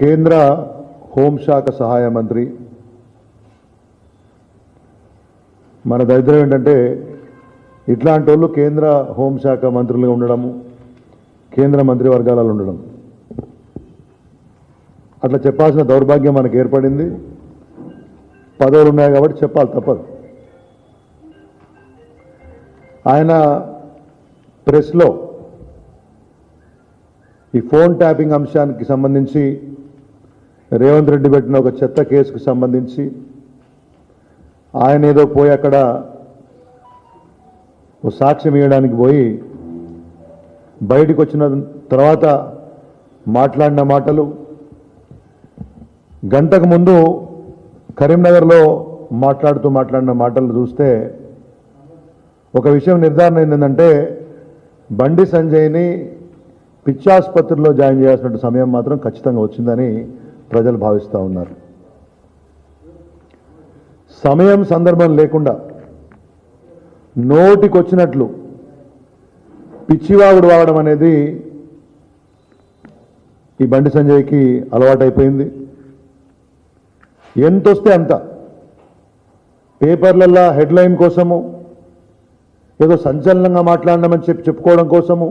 కేంద్ర హోంశాఖ సహాయ మంత్రి. మన దరిద్రం ఏంటంటే ఇట్లాంటి వాళ్ళు కేంద్ర హోంశాఖ మంత్రులుగా ఉండడము కేంద్ర మంత్రి వర్గాలలో ఉండడం. అట్లా చెప్పాల్సిన దౌర్భాగ్యం మనకు ఏర్పడింది. పదవులు ఉన్నాయి కాబట్టి చెప్పాలి తప్పదు. ఆయన ప్రెస్లో ఈ ఫోన్ ట్యాపింగ్ అంశానికి సంబంధించి రేవంత్ రెడ్డి పెట్టిన ఒక చెత్త కేసుకు సంబంధించి ఆయన ఏదో పోయి అక్కడ ఓ సాక్ష్యం ఇవ్వడానికి పోయి బయటికి వచ్చిన తర్వాత మాట్లాడిన మాటలు గంటకు ముందు కరీంనగర్లో మాట్లాడుతూ మాట్లాడిన మాటలు చూస్తే ఒక విషయం నిర్ధారణ ఏంటంటే బండి సంజయ్ని పిచ్చాసుపత్రిలో జాయిన్ చేయాల్సిన సమయం మాత్రం ఖచ్చితంగా వచ్చిందని ప్రజలు భావిస్తూ ఉన్నారు. సమయం సందర్భం లేకుండా నోటికొచ్చినట్లు పిచ్చివాగుడు వాడడం అనేది ఈ బండి సంజయ్కి అలవాటైపోయింది. ఎంత వస్తే అంత. పేపర్లల్లో హెడ్లైన్ కోసము ఏదో సంచలనంగా మాట్లాడమని చెప్పి చెప్పుకోవడం కోసము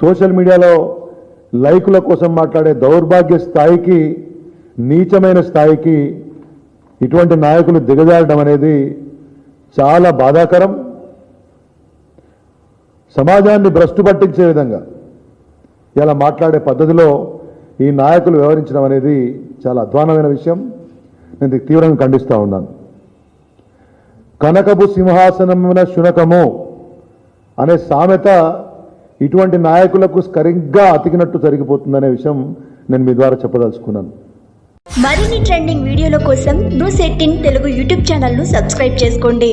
సోషల్ మీడియాలో లైకుల కోసం మాట్లాడే దౌర్భాగ్య స్థాయికి నీచమైన స్థాయికి ఇటువంటి నాయకులు దిగజారడం అనేది చాలా బాధాకరం. సమాజాన్ని భ్రష్టు పట్టించే విధంగా ఇలా మాట్లాడే పద్ధతిలో ఈ నాయకులు వ్యవహరించడం అనేది చాలా అధ్వానమైన విషయం. నేను తీవ్రంగా ఖండిస్తూ ఉన్నాను. కనకపు సింహాసనమున శునకము అనే సామెత ఇటువంటి నాయకులకు సరిగ్గా అతికినట్టు జరిగిపోతుందనే విషయం నేను మీ ద్వారా చెప్పదలుచుకున్నాను. మరిన్ని ట్రెండింగ్ వీడియోల కోసం న్యూస్ ఎయిటీన్ తెలుగు యూట్యూబ్ ఛానల్ను సబ్స్క్రైబ్ చేసుకోండి.